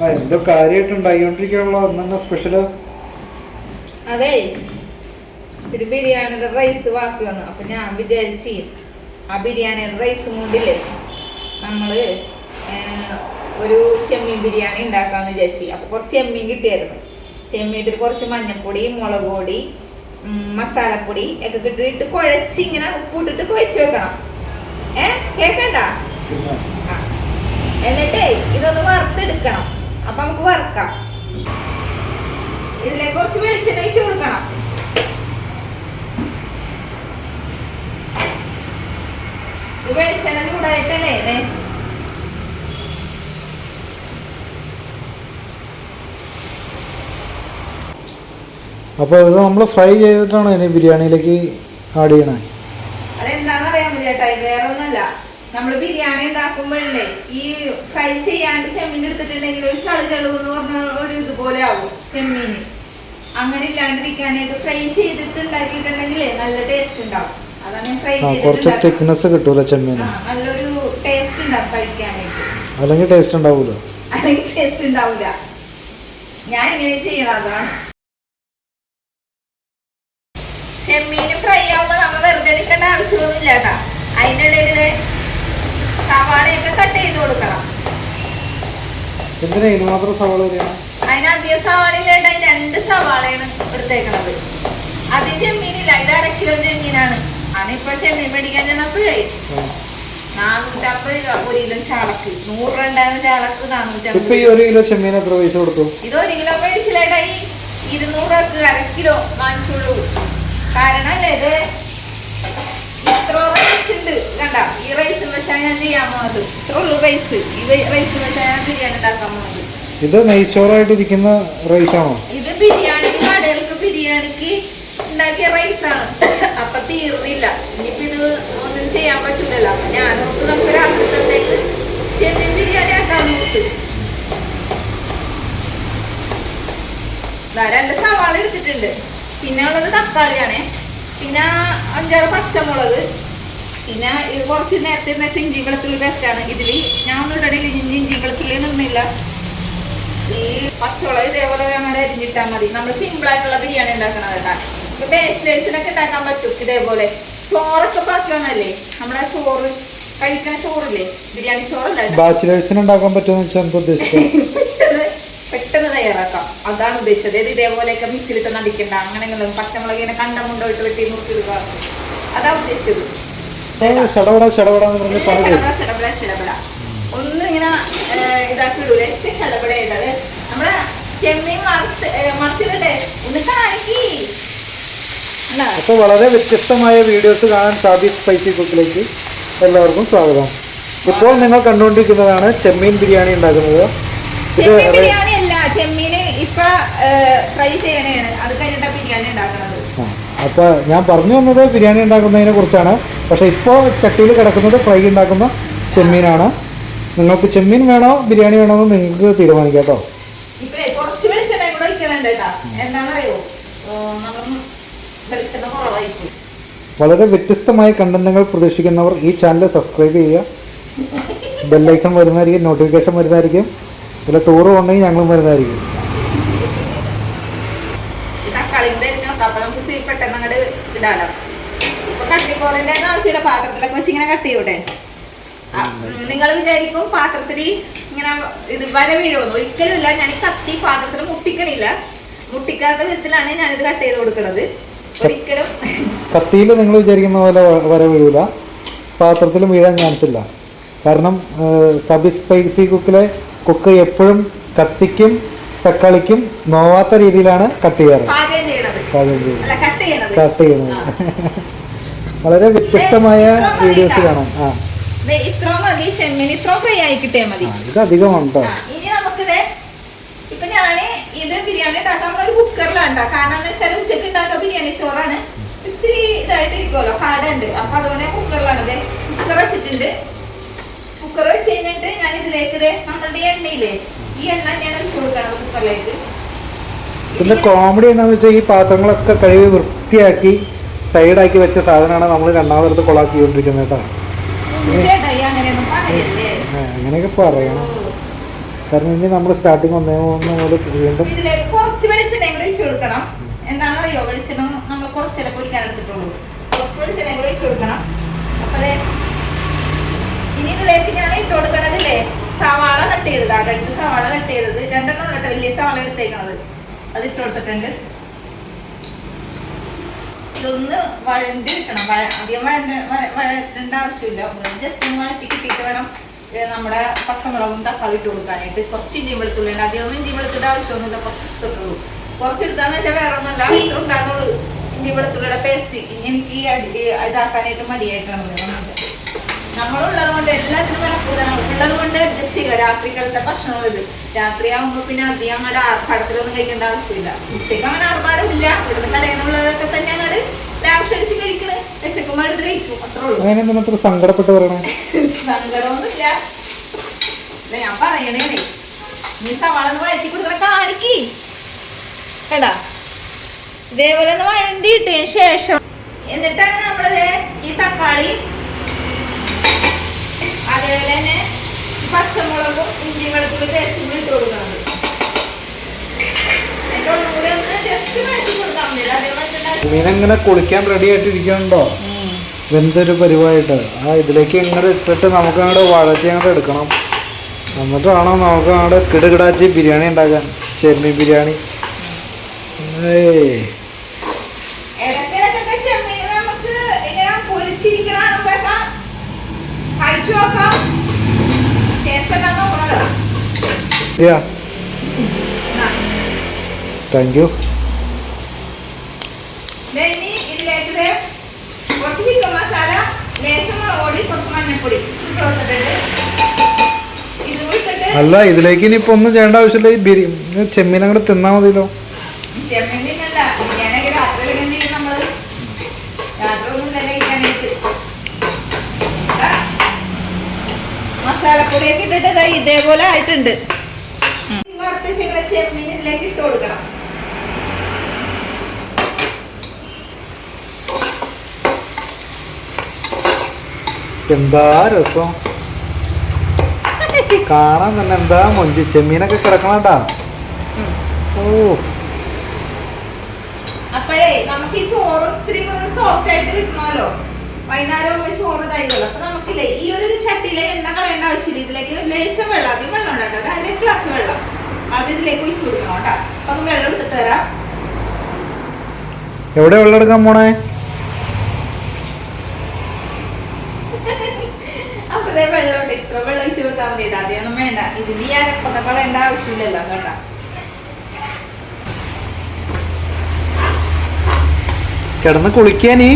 ആ എന്തോ കാര്യമായിട്ട് ഉണ്ടായിക്കൊണ്ടിരിക്കാനുള്ള അന്നെ സ്പെഷ്യൽ അതെ. ഇത്തിരി ബിരിയാണിയുടെ റൈസ് വന്നു. അപ്പൊ ഞാൻ വിചാരിച്ചു ആ ബിരിയാണിയുടെ റൈസ് കൊണ്ടില്ലേ നമ്മൾ ഒരു ചെമ്മീൻ ബിരിയാണി ഉണ്ടാക്കാന്ന് വിചാരിച്ചു. അപ്പൊ കുറച്ച് ചെമ്മീൻ കിട്ടിയായിരുന്നു. ചെമ്മീനത്തിൽ കുറച്ച് മഞ്ഞപ്പൊടി മുളക് പൊടി മസാലപ്പൊടി ഒക്കെ കിട്ടിയിട്ട് കുഴച്ച് ഇങ്ങനെ ഉപ്പിട്ടിട്ട് കുഴച്ച് വെക്കണം. ഏ കേക്കണ്ട. എന്നിട്ടേ ഇതൊന്ന് വറുത്തെടുക്കണം. അപ്പൊ നമുക്ക് വറുക്കാം. ഇതിലേക്ക് കുറച്ച് വെളിച്ചെണ്ണ ഒഴിച്ച് കൊടുക്കണം. വെളിച്ചെണ്ണ ചൂടായിട്ടല്ലേ? ദേ. അപ്പോൾ ഇത് നമ്മൾ ഫ്രൈ ചെയ്തിട്ടാണ് ഇനി ബിരിയാണിയിലേക്ക് ആഡ് ചെയ്യണേ. അതെന്താണെന്നറിയാൻ ചേട്ടാ വേറെ ഒന്നുമല്ല നമ്മൾ ബിരിയാണി ഉണ്ടാക്കുമ്പോഴല്ലേ ഈ ഫ്രൈ ചെയ്യാണ്ട് ചെമ്മീൻ എടുത്തിട്ടുണ്ടെങ്കിൽ ഒരു ചളി ചളു പറഞ്ഞ ഒരു ഇതുപോലെ ആവും ചെമ്മീന്. അങ്ങനെ ഇല്ലാണ്ടിരിക്കാനായിട്ട് ഫ്രൈ ചെയ്തിട്ട് ഉണ്ടാക്കിയിട്ടുണ്ടെങ്കിൽ നല്ല ടേസ്റ്റ് ഉണ്ടാവും. അതാണ് ഫ്രൈ ആ കുറച്ച് ചെയ്തിട്ട് തിക്നെസ് കിട്ടൂല ചെമ്മീന്? നല്ലൊരു ടേസ്റ്റ് ഉണ്ടാവും കഴിക്കാനായിട്ട്. അല്ലെങ്കിൽ ടേസ്റ്റ് ഉണ്ടാവൂല? അല്ലെങ്കിൽ ടേസ്റ്റ് ഞാൻ ഇങ്ങനെ ചെയ്യണം അതാണ്. ചെമ്മീന് ഫ്രൈ ആവുമ്പോ നമ്മ വെറുതെ നിൽക്കേണ്ട ആവശ്യമൊന്നുമില്ല കേട്ടാ. ഇത് സവാളയൊക്കെ കട്ട് ചെയ്ത് കൊടുക്കണം. എന്തിനാ ഇത് മാത്രം സവാള അതിന് അധികം അതിന് രണ്ട് സവാളയാണ് എടുത്തേക്കണത്. അത് ചെമ്മീനില്ല ഇത് അര കിലോ ചെമ്മീനാണ്. ഞാനിപ്പോ ചെമ്മീൻ മേടിക്കാൻ ചെന്നപ്പോഴേ നാനൂറ്റമ്പത് രൂപ ഒരു കിലോ ചാളക്ക്. നൂറ് രൂപ ഉണ്ടായിരുന്ന ചാളക്ക് നാനൂറ്റമ്പത് ഈ ഒരു കിലോ ചെമ്മീൻ എത്ര പൈസ കൊടുത്തു? ഇത് ഒരു കിലോ മേടിച്ചില്ലേട്ടായി ഇരുന്നൂറ് രൂപക്ക് അര കിലോ വാങ്ങിച്ചോളൂ കാരണം ഇത്? ഇത്ര റൈസ് ഉണ്ട് കണ്ട? ഈ റൈസ് വെച്ചാൽ ഞാൻ ചെയ്യാൻ പോണത്. ഇത്ര ഉള്ളു റൈസ് ഈ റൈസ് വെച്ചാൽ ഞാൻ ബിരിയാണി ഉണ്ടാക്കാൻ പോണത്. ഇത് നെയ്ച്ചോറായിട്ടിരിക്കുന്ന റൈസാണോ ഇത് ബിരിയാണിക്ക് കടകൾക്ക് ബിരിയാണിക്ക് ഉണ്ടാക്കിയ റൈസാണ് അപ്പൊ തീർന്നില്ല. ഇനിയിപ്പോ ഇത് ഒന്നും ചെയ്യാൻ പറ്റൂലല്ലോ. അപ്പൊ ഞാനോർക്ക് നമുക്ക് രാത്രിത്തേക്ക് ചെമ്മീൻ ബിരിയാണി ആക്കാൻ നോക്ക് രണ്ട് സവാള എടുത്തിട്ടുണ്ട്. പിന്നെ ഉള്ളത് തക്കാളിയാണേ. പിന്നെ അഞ്ചാറ് പച്ചമുളക്. പിന്നെ ഇത് കുറച്ച് നേരത്തെ എന്ന് വെച്ചാൽ ഇഞ്ചി വെളുത്തുള്ളി പേസ്റ്റാണ് ഇതിൽ ഞാൻ ഇടയിൽ ഇഞ്ചി ഇഞ്ചി വെളുത്തുള്ളി നിന്നില്ല ഈ പച്ചമുളക് ഇതേപോലെ ഞങ്ങളുടെ അരിഞ്ഞിട്ടാൽ മതി. നമ്മൾ സിമ്പിൾ ആയിട്ടുള്ള ബിരിയാണി ഉണ്ടാക്കണം കേട്ടാ. ഇപ്പൊ ബാച്ചിലേഴ്സിനൊക്കെ ഉണ്ടാക്കാൻ പറ്റും ഇതേപോലെ. ചോറൊക്കെ വന്നല്ലേ നമ്മുടെ ചോറ് കഴിക്കണ ചോറില്ലേ? ബിരിയാണി ചോറല്ലേഴ്സിന്. ബാച്ചിലേഴ്സിന് ഉണ്ടാക്കാൻ പറ്റുമെന്ന് വെച്ചാൽ എന്താ ഉദ്ദേശിച്ചത് പെട്ടെന്ന് തയ്യാറാക്കാം. അതാണ് ഉദ്ദേശിച്ചത്. ഇത് ഇതേപോലെയൊക്കെ മിക്സിലിട്ട് നടിക്കണ്ട. അങ്ങനെയെങ്കിലും പച്ചമുളകിനെ കണ്ടം കൊണ്ടുപോയിട്ട് വെട്ടി മുറിച്ചിടുക. അതാണ് ഉദ്ദേശിച്ചത്. ചടപട ചടപട എന്ന് പറഞ്ഞ് ചടപട ഒന്നും ഇങ്ങനെ ഇതാക്കി ഇടൂലേ ചടപട ഇട്ടത് നമ്മളെ ചെമ്മീൻ മറിച്ച് ഏഹ്, മറിച്ചിടട്ടെ ഒന്ന് കാണിക്കി. അപ്പോൾ വളരെ വ്യത്യസ്തമായ വീഡിയോസ് കാണാൻ സാബി സ്പൈസി കുക്കിലേക്ക് എല്ലാവർക്കും സ്വാഗതം. ഇപ്പോൾ നിങ്ങൾ കണ്ടുകൊണ്ടിരിക്കുന്നതാണ് ചെമ്മീൻ ബിരിയാണി ഉണ്ടാക്കുന്നത്. ഇത് ബിരിയാണി അല്ല ചെമ്മീന് ഇപ്പൊ ഫ്രൈ ചെയ്യണേ അത് കഴിഞ്ഞിട്ടാണ് ബിരിയാണി ഉണ്ടാക്കണത്. ആ, അപ്പോൾ ഞാൻ പറഞ്ഞു വന്നത് ബിരിയാണി ഉണ്ടാക്കുന്നതിനെ കുറിച്ചാണ്. പക്ഷേ ഇപ്പോൾ ചട്ടിയിൽ കിടക്കുന്നത് ഫ്രൈ ഉണ്ടാക്കുന്ന ചെമ്മീനാണ്. നിങ്ങൾക്ക് ചെമ്മീൻ വേണോ ബിരിയാണി വേണോ എന്ന് നിങ്ങൾക്ക് തീരുമാനിക്കാം കേട്ടോ. വളരെ വ്യത്യസ്തമായ കണ്ടന്റുകൾ പ്രതീക്ഷിക്കുന്നവർ ഈ ചാനൽ സബ്സ്ക്രൈബ് ചെയ്യുക. ബെല്ലൈക്കൺ വരുന്നതായിരിക്കും നോട്ടിഫിക്കേഷൻ വരുന്നതായിരിക്കും. ഇല്ല ടൂർ ഉണ്ടെങ്കിൽ ഞങ്ങളും വരുന്നതായിരിക്കും ഈ തക്കാളി കൂടെ അരിഞ്ഞ് നോക്കാം അപ്പൊ നമുക്ക് സീ പെട്ടെന്ന് അങ്ങോട്ട് ഇടാലോ ഇപ്പൊ കട്ടിക്കോറിന്റെ ആവശ്യമില്ല പാത്രത്തിലൊക്കെ വെച്ച് ഇങ്ങനെ കട്ട് ചെയ്യൂടെ നിങ്ങൾ വിചാരിക്കും പാത്രത്തിൽ ഇങ്ങനെ ഇത് വര വീഴുമെന്ന്. ഒരിക്കലും ഇല്ല ഞാൻ കത്തി പാത്രത്തിൽ മുട്ടിക്കണില്ല. മുട്ടിക്കാത്ത വിധത്തിലാണ് ഞാനിത് കട്ട് ചെയ്ത് കൊടുക്കുന്നത് ഒരിക്കലും. കത്തിയിൽ നിങ്ങൾ വിചാരിക്കുന്ന പോലെ വര വീഴൂല. പാത്രത്തിലും വീഴാൻ ചാൻസ് ഇല്ല. കാരണം സബി സ്പൈസി കുക്കിലെ കുക്ക് എപ്പോഴും കത്തിക്കും തക്കാളിക്കും നോവാത്ത രീതിയിലാണ് കട്ട് ചെയ്യാറ്. പാചകം ചെയ്യുന്നത് കട്ട് ചെയ്യണത് വളരെ വ്യത്യസ്തമായ വീഡിയോസ് കാണാം. ആ. ഇത്ര മതി ചെമ്മീൻ ഇത്ര ഫ്രൈ ആയി കിട്ടിയാൽ മതി. ഇത് അധികമാണ് കേട്ടോ ആ, ഇനി നമുക്കിത് ഇപ്പൊ ഞാൻ ഇത് ബിരിയാണി ഉണ്ടാക്കാൻ ഒരു കുക്കറിലാണ് ഉണ്ടാക്കുക കാരണം എന്ന് വെച്ചാൽ ഉച്ചയ്ക്ക് ഉണ്ടാക്കുക ബിരിയാണി ചോറാണ് ഇത്തിരി ഇതായിട്ട് ഇരിക്കുമല്ലോ കാടുണ്ട് അപ്പൊ അതുകൊണ്ട് കുക്കറിലാണ് ഇത് കുക്കർ വെച്ചിട്ടുണ്ട്. കുക്കർ വെച്ച് കഴിഞ്ഞിട്ട് ഞാൻ ഇതിലേക്ക് ഇത് നമ്മളുടെ എണ്ണയില്ലേ ഈ എണ്ണ ഞാൻ ഒഴിച്ചു കൊടുക്കണം കുക്കറിലേക്ക്. പിന്നെ കോമഡി എന്താണെന്ന് വെച്ചാൽ ഈ പാത്രങ്ങളൊക്കെ കഴുകി വൃത്തിയാക്കി സൈഡാക്കി വെച്ച സാധനമാണ് നമ്മൾ രണ്ടാമതെടുത്ത് കൊളാക്കിക്കൊണ്ടിരിക്കുന്നത് കേട്ടോ. അങ്ങനെയൊക്കെ പറയണം. കാരണം ഇനി നമ്മൾ സ്റ്റാർട്ടിങ് ഒന്നേ മൂന്ന് മുതൽ വീണ്ടും ഇതിലേക്ക് കുറച്ച് വെളിച്ചെണ്ണ കൂടി ഒഴിച്ചു കൊടുക്കണം. എന്താണെന്നറിയോ? വെളിച്ചെണ്ണ നമ്മൾ കുറച്ച് വെളിച്ചെണ്ണ കൂടി ഒഴിച്ചു കൊടുക്കണം. അപ്പൊ ദേ ഇനി ഇതിലേക്ക് ഞാൻ ഇട്ട് കൊടുക്കണതില്ലേ? സവാള കട്ട് ചെയ്തത്. ആ രണ്ട് സവാള കട്ട് ചെയ്തത്. രണ്ടെണ്ണം കേട്ടോ വലിയ സവാള എടുത്തേക്കണത്. അത് ഇട്ട് കൊടുത്തിട്ടുണ്ട് ഇതൊന്ന് വഴണ്ടി കിട്ടണം വഴ അധികം വഴണ്ട വഴണ്ട ആവശ്യമില്ല. ജസ്റ്റ് വഴറ്റി കിട്ടിയിട്ട് വേണം നമ്മുടെ പച്ചമുളകും തക്കാളി ഇട്ട് കൊടുക്കാനായിട്ട്. കുറച്ച് ഇഞ്ചി വെളുത്തുള്ളി ഉണ്ട് അധികം ഇഞ്ചി വെളുത്തുള്ളിയുടെ ആവശ്യമൊന്നുമില്ല. കുറച്ച് ഇട്ടിട്ടുള്ളൂ കുറച്ച് എടുത്താന്ന് വെച്ചാൽ വേറെ ഒന്നുമില്ല ഇത്ര ഉണ്ടാകുന്നുള്ളൂ. ഇഞ്ചി വെളുത്തുള്ളിയുടെ പേസ്റ്റ് എനിക്ക് ഈ ഇതാക്കാനായിട്ട് മടിയായിട്ടാണ് നമ്മളുള്ളത് കൊണ്ട് എല്ലാത്തിനും കൂടുതലാണ് ഉള്ളത് കൊണ്ട് അഡ്ജസ്റ്റ് ചെയ്യുക രാത്രിക്കാലത്തെ ഭക്ഷണം ഇത്. രാത്രി ആകുമ്പോൾ പിന്നെ അധികം അങ്ങോട്ട് ആർഭാടത്തിലൊന്നും കഴിക്കേണ്ട ആവശ്യമില്ല. ഉച്ചയ്ക്ക് അങ്ങനെ ആർഭാടമില്ല. ഇവിടുന്ന് കടയുന്നുള്ളതൊക്കെ നിന്നുള്ളതൊക്കെ തന്നെ അങ്ങോട്ട് ലാവശ്യം അടിച്ച് കഴിക്കണേ. വിശക്കുമ്പോൾ എടുത്ത് കഴിക്കും. അത്രേ ഉള്ളൂ. അങ്ങനെ സങ്കടപ്പെട്ട് പറയണേ? സങ്കടമൊന്നുമില്ല. ഞാൻ പറയണേ. നീ സവാള വഴറ്റി കൊടുക്കണ കാണിക്ക്. കേടാ ഇതേപോലെ ഒന്ന് വഴണ്ടിയിട്ടതിന് ശേഷം. എന്നിട്ടാണ് നമ്മളത് ഈ തക്കാളി അതേപോലെ തന്നെ പച്ചമുളകും ഇഞ്ചിയും വെളുത്തുള്ളി പേസ്റ്റും ഇട്ട് കൊടുക്കുന്നത് മീനെങ്ങനെ കുളിക്കാൻ റെഡി ആയിട്ടിരിക്കണുണ്ടോ വെന്തൊരു പരിവായിട്ട് ആ ഇതിലേക്ക് ഇങ്ങോട്ട് ഇട്ടിട്ട് നമുക്ക് അങ്ങോട്ട് വഴറ്റി അങ്ങോട്ട് എടുക്കണം. എന്നിട്ട് വേണം നമുക്ക് അങ്ങോട്ട് കിടുകിടാച്ചി ബിരിയാണി ഉണ്ടാക്കാൻ. ചെമ്മീൻ ബിരിയാണി. ഏയ് ഇടയ്ക്കിടയ്ക്കൊക്കെ ചെമ്മീൻ നമുക്ക് ഇങ്ങനെ പൊരിച്ചിരിക്കണ കാണുമ്പോഴൊക്കെ കഴിച്ചു നോക്കാം ടേസ്റ്റ് എന്താന്ന് നോക്കണല്ലോ യാ Thank you. കുറച്ച് ചിക്കൻ മസാല ലേശം കുറച്ച് മഞ്ഞൾപ്പൊടി അല്ല ഇതിലേക്ക് ഇനിയിപ്പോൾ ഒന്നും ചെയ്യേണ്ട ആവശ്യമില്ല. ഈ ബിരി ചെമ്മീൻ അങ്ങോട്ട് തിന്നാ മതിയല്ലോ. മസാലപ്പൊടിയൊക്കെ ഇട്ടിട്ട് ഇതേപോലെ ആയിട്ടുണ്ട്. വറുത്ത ചെമ്മീൻ ചെമ്മീൻ ഇതിലേക്ക് ഇട്ട് കൊടുക്കണം. എന്താ രസം? കാണാൻ തന്നെ എന്താ മൊഞ്ചി? ചെമ്മീനൊക്കെ കിടക്കണട്ടാ. ഓ. അപ്പോഴേ നമുക്ക് ഈ ചോറ് ഇത്തിരി കൂടെ സോഫ്റ്റ് ആയിട്ട് കിട്ടണമല്ലോ. വൈകുന്നേരം ചോറ് ഇതായില്ലല്ലോ അപ്പൊ നമുക്കില്ലേ ഈ ഒരു ചട്ടിയിലെ എണ്ണ കളയേണ്ട ആവശ്യമില്ല. ഇതിലേക്ക് ലേശം വെള്ളം. അധികം വെള്ളം ഉണ്ട് കേട്ടോ അര ഗ്ലാസ് വെള്ളം. അത് ഇതിലേക്ക് ഒഴിച്ചു കൊടുക്കണം കേട്ടോ. അപ്പൊ നമുക്ക് വെള്ളം എടുത്തിട്ട് വരാം. എവിടെ വെള്ളം എടുക്കാൻ പോണേ? അപ്പൊ വെള്ളം ഉണ്ട്. ഇത്ര വെള്ളം ഒഴിച്ചു കൊടുത്താൽ മതി. ഇത് വേണ്ട. ഇതിന് ഈ അരപ്പൊക്കെ കളയേണ്ട ആവശ്യമില്ലല്ലോ കേട്ടോ. കിടന്ന് കുളിക്കാനീ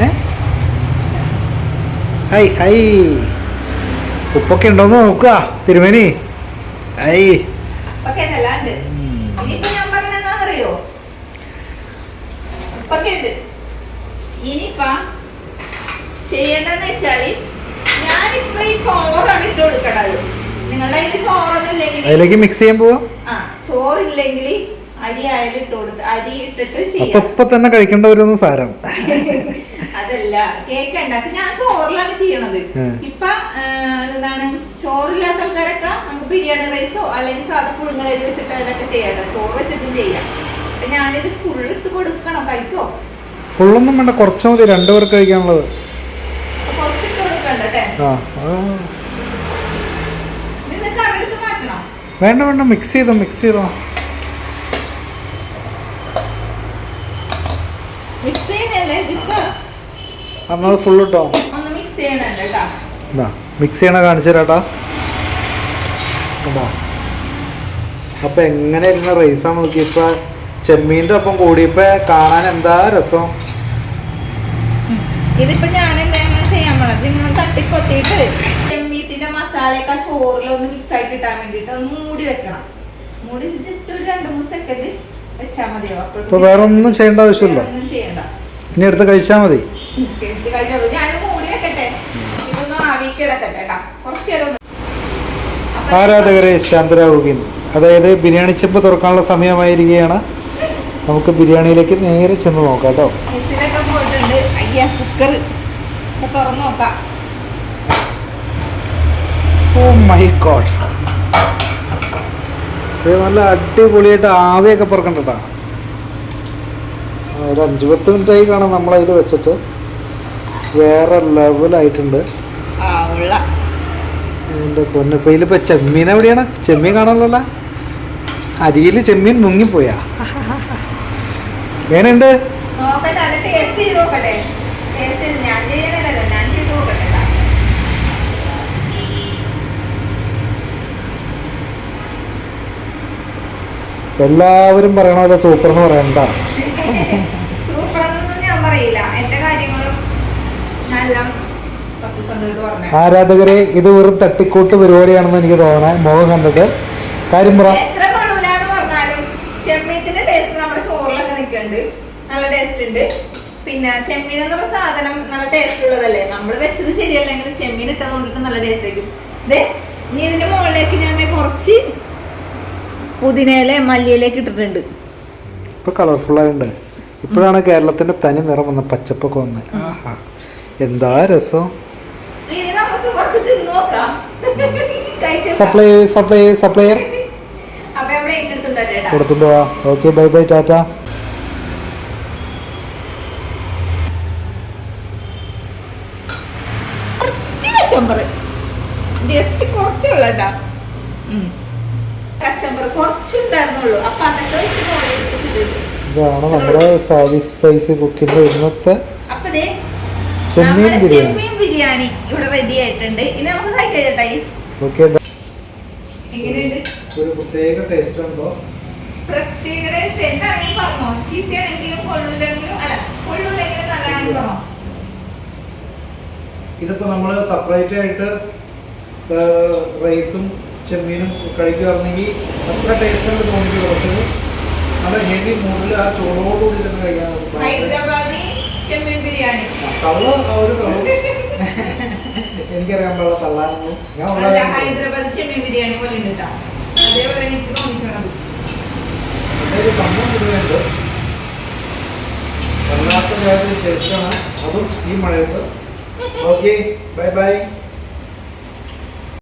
നീ. ഹൈ ഹൈ. ഉപ്പൊക്കെ ഉണ്ടോന്ന് നോക്കുക തിരുമേനി. ഇനിയിപ്പോ ചെയ്യേണ്ടതെന്ന് വെച്ചാൽ ഞാനിപ്പോ ഈ ചോറാണ് ഇട്ട് കൊടുക്കണത് നിങ്ങളുടെ ഇല്ലെങ്കിൽ അതിലേക്ക് മിക്സ് ചെയ്യാൻ പോവാ? ആ ചോറില്ലെങ്കിൽ അരി ആയാലും ഇട്ട് കൊടുത്ത് അരി ഇട്ടിട്ട് ചെയ്യാം. ഇപ്പൊ തന്നെ കഴിക്കേണ്ട ഒരു സാരം. അതല്ല കേക്ക് ഉണ്ടാക്കി ഞാൻ ചോറിലാണ് ചെയ്യണത്. ഇപ്പൊ എന്താണ്? ചോറില്ലാത്ത ആൾക്കാരൊക്കെ നമുക്ക് ബിരിയാണി റൈസോ അല്ലെങ്കിൽ സാധാ പുഴുങ്ങലരി വെച്ചിട്ട് അതിലൊക്കെ ചെയ്യാട്ടോ ചോറ് വെച്ചിട്ടും ചെയ്യാം. അപ്പൊ ഞാനിത് ഫുൾ ഇട്ട് കൊടുക്കണോ. കഴിക്കോ? ഫുള്ളൊന്നും വേണ്ട. കുറച്ച് മതി. രണ്ടുപേർക്ക് കഴിക്കാനുള്ളത്. അപ്പൊ കുറച്ചിട്ട് കൊടുക്കണ്ടേ ആ വേണ്ട വേണ്ട. മിക്സ് ചെയ്തോ മിക്സ് ചെയ്തോ. കേട്ടോ എന്നാ മിക്സ് ചെയ്യണ കാണിച്ചു തരാട്ടാ കണ്ടോ അപ്പൊ എങ്ങനെ ഇരുന്ന റൈസാ നോക്കി ഇപ്പൊ ചെമ്മീന്റെ ഒപ്പം കൂടിയപ്പോ കാണാൻ എന്താ രസം? ഇതിപ്പോ ഞാൻ എന്താണ് ചെയ്യാൻ പോണത് ഇങ്ങനെ തട്ടിപ്പൊത്തിയിട്ട് ചെമ്മീത്തിന്റെ മസാലയൊക്കെ ആ ചോറിലൊന്ന് മിക്സ് ആയി കിട്ടാൻ വേണ്ടിട്ട് ഒന്ന് മൂടി വെക്കണം. മൂടി ജസ്റ്റ് ഒരു രണ്ട് മൂന്ന് സെക്കൻഡ് വെച്ചാ മതിയോ അപ്പൊ വേറെ ഒന്നും ചെയ്യേണ്ട ആവശ്യമില്ല. ഒന്നും ചെയ്യണ്ട. ഇനി എടുത്ത് കഴിച്ചാ മതി. ഞാൻ മൂടി വെക്കട്ടെ. ഇതൊന്ന് ആവി കിടക്കട്ടെ കേട്ടാ കുറച്ച് നേരം ഒന്ന് അപ്പൊ ആരാധകരെ ശാന്തരാകുകയും. അതായത് ബിരിയാണി ചെമ്പ് തുറക്കാനുള്ള സമയമായിരിക്കുകയാണ്. നമുക്ക് ബിരിയാണിയിലേക്ക് നേരെ ചെന്ന് നോക്കാം കേട്ടോ. ഓ മൈ ഗോഡ് നല്ല അടിപൊളിയായിട്ട് ആവിയൊക്കെ പുറക്കണ്ടട്ടാ ഒരു അഞ്ച് പത്ത് മിനിറ്റായി കാണാം നമ്മളതിൽ വെച്ചിട്ട്. വേറെ ലെവലായിട്ടുണ്ട് ആ ഉള്ള എന്റെ പൊന്നിപ്പോൾ ഇതിലിപ്പോൾ ചെമ്മീൻ എവിടെയാണ്? ചെമ്മീൻ കാണാനുള്ള അരിയിൽ ചെമ്മീൻ മുങ്ങിപ്പോയാ. എങ്ങനെയുണ്ട് എല്ലാവരും പറയണ പോലെ സൂപ്പർ എന്ന് പറയണ്ട സൂപ്പർ ഞാൻ പറയില്ല. എന്റെ കാര്യങ്ങളും പറഞ്ഞു ആരാധകരെ ഇത് വെറും തട്ടിക്കൂട്ട് പരിപാടിയാണെന്ന് എനിക്ക് തോന്നണേ മുഖം കണ്ടിട്ട്. കാര്യം പറ. നല്ല ടേസ്റ്റ് ഉണ്ട്. പിന്നെ ചെമ്മീൻ എന്നുള്ള സാധനം നല്ല ടേസ്റ്റ് ഉള്ളതല്ലേ? നമ്മൾ വെച്ചത് ശരിയല്ലെങ്കിൽ ചെമ്മീൻ ഇട്ടത് കൊണ്ടിട്ട് നല്ല ടേസ്റ്റ് ആയിരിക്കും. ഇനി ഇതിന്റെ മുകളിലേക്ക് ഞാൻ കുറച്ച് പുതിനയില മല്ലിയിലേക്ക് ഇട്ടിട്ടുണ്ട്. ഇപ്പൊ കളർഫുൾ ആയിട്ടുണ്ട് ഇപ്പോഴാണ് കേരളത്തിന്റെ തനി നിറം വന്ന പച്ചപ്പൊക്കെ വന്നത് ആഹാ എന്താ രസം ഇനി നമുക്ക് കുറച്ച് തിന്നു നോക്കാം കഴിച്ചേക്കാം. സപ്ലൈ സപ്ലൈ സപ്ലൈയർ കൊടുത്തിട്ട് പോവാ okay bye bye tata. Just kachumber കുറച്ചുണ്ടായിരുന്നുള്ളൂ. അപ്പൊ അതൊക്കെ വെച്ച് ഇതാണ് നമ്മുടെ സർവീസ് സ്പൈസി കുക്കിന്റെ ഇന്നത്തെ ചെമ്മീൻ ബിരിയാണി. ചെമ്മീൻ ബിരിയാണി ഇവിടെ റെഡി ആയിട്ടുണ്ട്. ഇനി നമുക്ക് കഴിക്കാം ചേട്ടായി ഓക്കെ എങ്ങനെയുണ്ട്? ഒരു പ്രത്യേക ടേസ്റ്റ് ഉണ്ടോ? പ്രത്യേക ടേസ്റ്റ് എന്താണെങ്കിലും പറഞ്ഞോ? ചീത്തയാണെങ്കിലും കൊള്ളൂലെങ്കിലും അല്ല കൊള്ളൂലെങ്കിലും നല്ലതാണെങ്കിൽ പറഞ്ഞോ? ഇതിപ്പോ നമ്മൾ സെപ്പറേറ്റ് ആയിട്ട് റൈസും ചെമ്മീനും കഴിക്കുകയാണെങ്കിൽ അത്ര ടേസ്റ്റ് ഉണ്ട് തോന്നിക്ക് നല്ല ഹെവി മൂഡിൽ ആ ചോറോടുകൂടി തന്നെ കഴിക്കാൻ ഹൈദരാബാദി ചെമ്മീൻ ബിരിയാണി. കള്ള് ഒരു കള്ളു എനിക്കറിയാൻ പാടില്ല തള്ളാനൊന്നും ഞാൻ ഹൈദരാബാദ് ചെമ്മീൻ ബിരിയാണി പോലെ ഉണ്ട് അതേപോലെ എനിക്ക് തോന്നിക്കണം സംഭവം ഇതുണ്ട്. വല്ലാത്ത വേറൊരു ടേസ്റ്റാണ് അതും ഈ മഴയത്ത്. Okay bye bye.